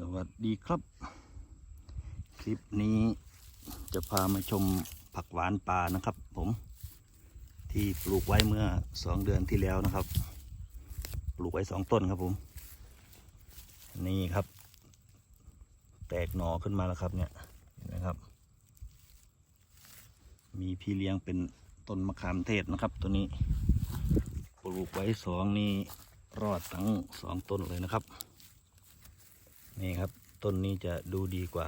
สวัสดีครับ คลิปนี้จะพามาชมผักหวานป่านะครับผมที่ปลูกไว้เมื่อสองเดือนที่แล้วนะครับ ปลูกไว้สองต้นครับผม นี่ครับ แตกหน่อขึ้นมาแล้วครับเนี่ยเห็นไหมครับ มีพี่เลี้ยงเป็นต้นมะขามเทศนะครับ ตัวนี้ปลูกไว้สองนี่รอดทั้งสองต้นเลยนะครับ นี่ครับ ต้นนี้จะดูดีกว่า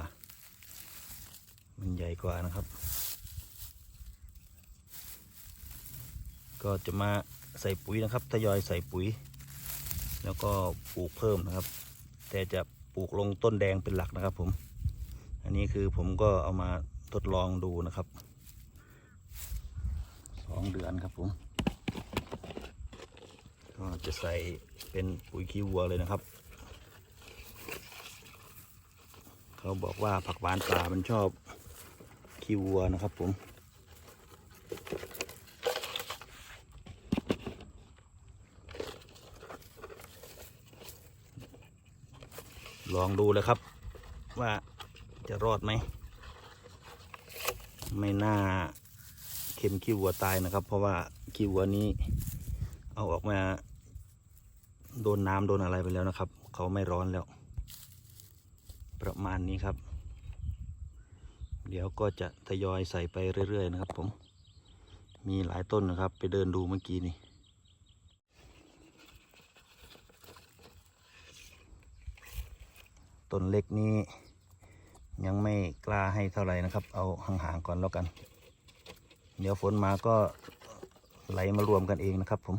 มันใหญ่กว่านะครับ ก็จะมาใส่ปุ๋ยนะครับทยอยใส่ปุ๋ย แล้วก็ปลูกเพิ่มนะครับ แต่จะปลูกลงต้นแดงเป็นหลักนะครับ ผม อันนี้คือผมก็เอามาทดลองดูนะครับสองเดือนครับผมก็จะใส่เป็นปุ๋ยขี้วัวเลยนะครับ เขาบอกว่าผักหวานป่ามันชอบขี้วัวนะครับผมลองดูเลยครับ ว่าจะรอดไหม ไม่น่าเข็มขี้วัวตายนะครับ เพราะว่าขี้วัวนี้ เอาออกมา โดนน้ำโดนอะไรไปแล้วนะครับ เขาไม่ร้อนแล้ว ประมาณนี้ครับ เดี๋ยวก็จะทยอยใส่ไปเรื่อย ๆ นะครับ ผม มีหลายต้นนะครับ ไปเดินดูเมื่อกี้นี่ต้นเล็กนี้ยังไม่กล้าให้เท่าไหร่นะครับ เอาห่างๆก่อนแล้วกัน เดี๋ยวฝนมาก็ไหลมารวมกันเองนะครับผม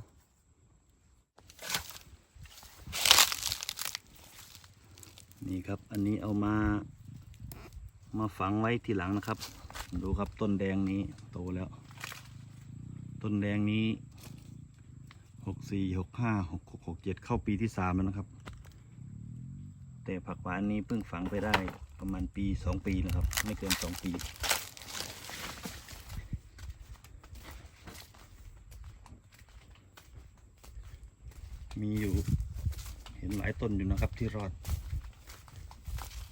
นี่ครับ อันนี้เอามามาฝังไว้ทีหลังนะครับ ดูครับต้นแดงนี้โตแล้ว ต้นแดงนี้หกสี่หกห้าหกหกหกเจ็ดเข้าปีที่สามแล้วนะครับ แต่ผักหวานนี้เพิ่งฝังไปได้ประมาณปีสองปีนะครับ ไม่เกินสองปี มีอยู่เห็นหลายต้นอยู่นะครับที่รอด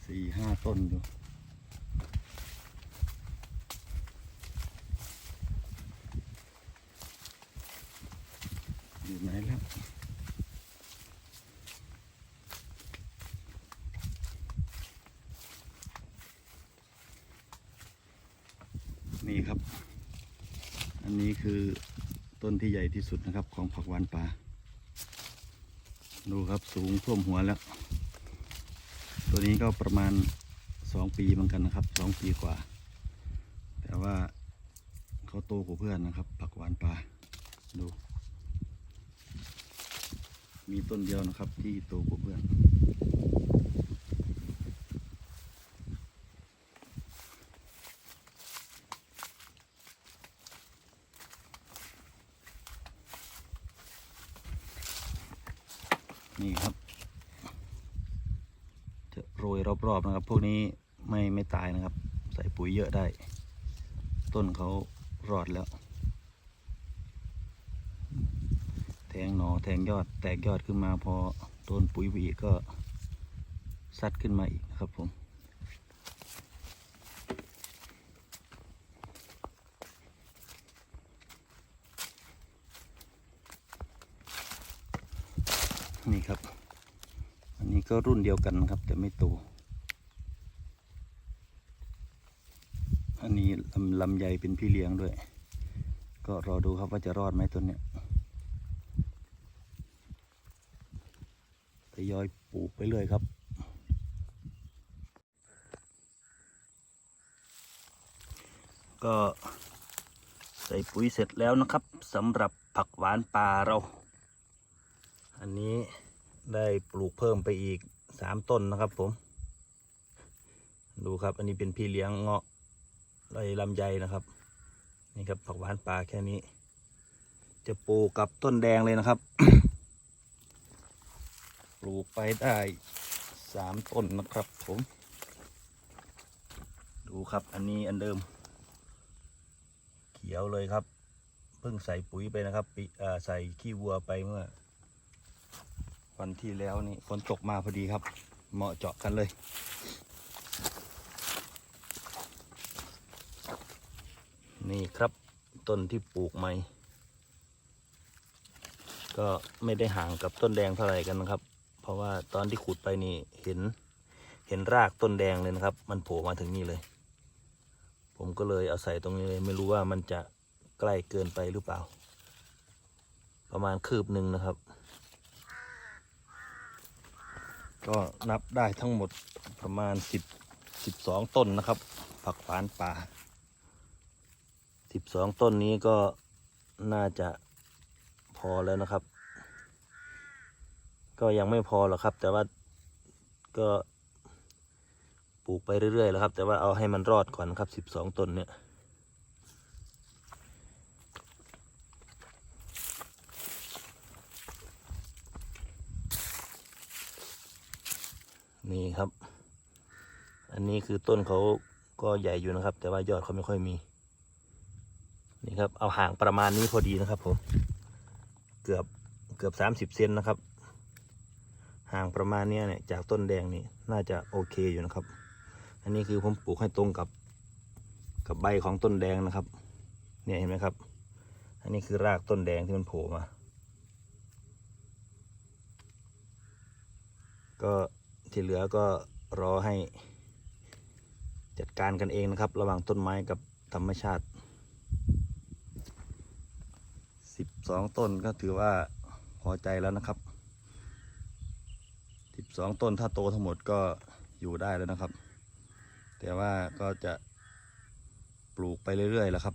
สี่ห้าต้นอยู่อยู่ไหนแล้วนี่ครับ อันนี้คือต้นที่ใหญ่ที่สุดนะครับของผักหวานป่า ดูครับสูงท่วมหัวแล้ว ตัวนี้ก็ประมาณสองปีเหมือนกันนะครับสองปีกว่า แต่ว่าเขาโตกว่าเพื่อนนะครับ ผักหวานป่าดู มีต้นเดียวนะครับที่โตกว่าเพื่อน นี่ครับ ยรอบๆนะครับ พวกนี้ไม่ไม่ตายนะครับ ใส่ปุ๋ยเยอะได้ ต้นเขารอดแล้ว แทงหนอแทงยอดแตกยอดขึ้นมาพอโดนปุ๋ยหวีก็ซัดขึ้นมาอีกนะครับผมนี่ครับ นนี้ก็รุ่นเดียวกันครับ แต่ไม่โต อันนี้ลำลำใหญ่เป็นพี่เลี้ยงด้วย ก็รอดูครับว่าจะรอดไหมตัวเนี้ยทยอยปลูกไปเลยครับ ก็ใส่ปุ๋ยเสร็จแล้วนะครับสำหรับผักหวานป่าเรา อันนี้ ได้ปลูกเพิ่มไปอีกสามต้นนะครับผม ดูครับอันนี้เป็นพี่เลี้ยงเงาะไรลำไยนะครับ นี่ครับผักหวานป่าแค่นี้ จะปลูกกับต้นแดงเลยนะครับ ปลูกไปได้สามต้นนะครับผม ดูครับอันนี้อันเดิม เขียวเลยครับ เพิ่งใส่ปุ๋ยไปนะครับปิเอ่อใส่ขี้วัวไปเมื่อ วันที่แล้วนี่ฝนตกมาพอดีครับ เหมาะเจาะกันเลยนี่ครับต้นที่ปลูกใหม่ ก็ไม่ได้ห่างกับต้นแดงเท่าไหร่กันนะครับ เพราะว่าตอนที่ขุดไปนี่เห็นเห็นรากต้นแดงเลยนะครับ มันโผล่มาถึงนี่เลย ผมก็เลยเอาใส่ตรงนี้เลยไม่รู้ว่ามันจะใกล้เกินไปหรือเปล่า ประมาณคืบหนึ่งนะครับ ก็นับได้ทั้งหมดประมาณสิบสิบสองต้นนะครับ ผักหวานป่าสิบสองต้นนี้ก็น่าจะพอแล้วนะครับ ก็ยังไม่พอหรอกครับ แต่ว่าก็ปลูกไปเรื่อยๆแล้วครับ แต่ว่าเอาให้มันรอดก่อนครับสิบสองต้นเนี่ย นี่ครับ อันนี้คือต้นเขาก็ใหญ่อยู่นะครับ แต่ว่ายอดเขาไม่ค่อยมี นี่ครับ เอาห่างประมาณนี้พอดีนะครับผม เกือบเกือบสามสิบเซนนะครับ ห่างประมาณเนี้ยเนี่ยจากต้นแดงนี่น่าจะโอเคอยู่นะครับ อันนี้คือผมปลูกให้ตรงกับ กับใบของต้นแดงนะครับ เนี่ยเห็นไหมครับ อันนี้คือรากต้นแดงที่มันโผล่มา ก็ ที่เหลือก็รอให้จัดการกันเองนะครับ ระหว่างต้นไม้กับธรรมชาติสิบสองต้นก็ถือว่าพอใจแล้วนะครับสิบสองต้นถ้าโตทั้งหมดก็อยู่ได้แล้วนะครับ แต่ว่าก็จะปลูกไปเรื่อยๆแล้วครับ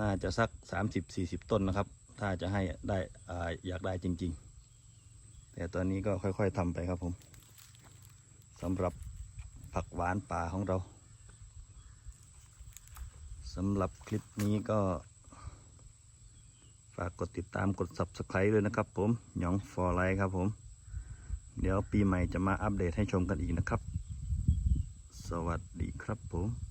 น่าจะสักสามสิบสี่สิบต้นนะครับ ถ้าจะให้ได้อาอยากได้จริง ๆ แต่ตอนนี้ก็ค่อยๆทำไปครับผมสำหรับผักหวานป่าของเราสำหรับคลิปนี้ก็ ฝากกดติดตามกด subscribe ด้วยนะครับผมหยองฟอร์ไลท์ครับผม เดี๋ยวปีใหม่จะมาอัปเดตให้ชมกันอีกนะครับ สวัสดีครับผม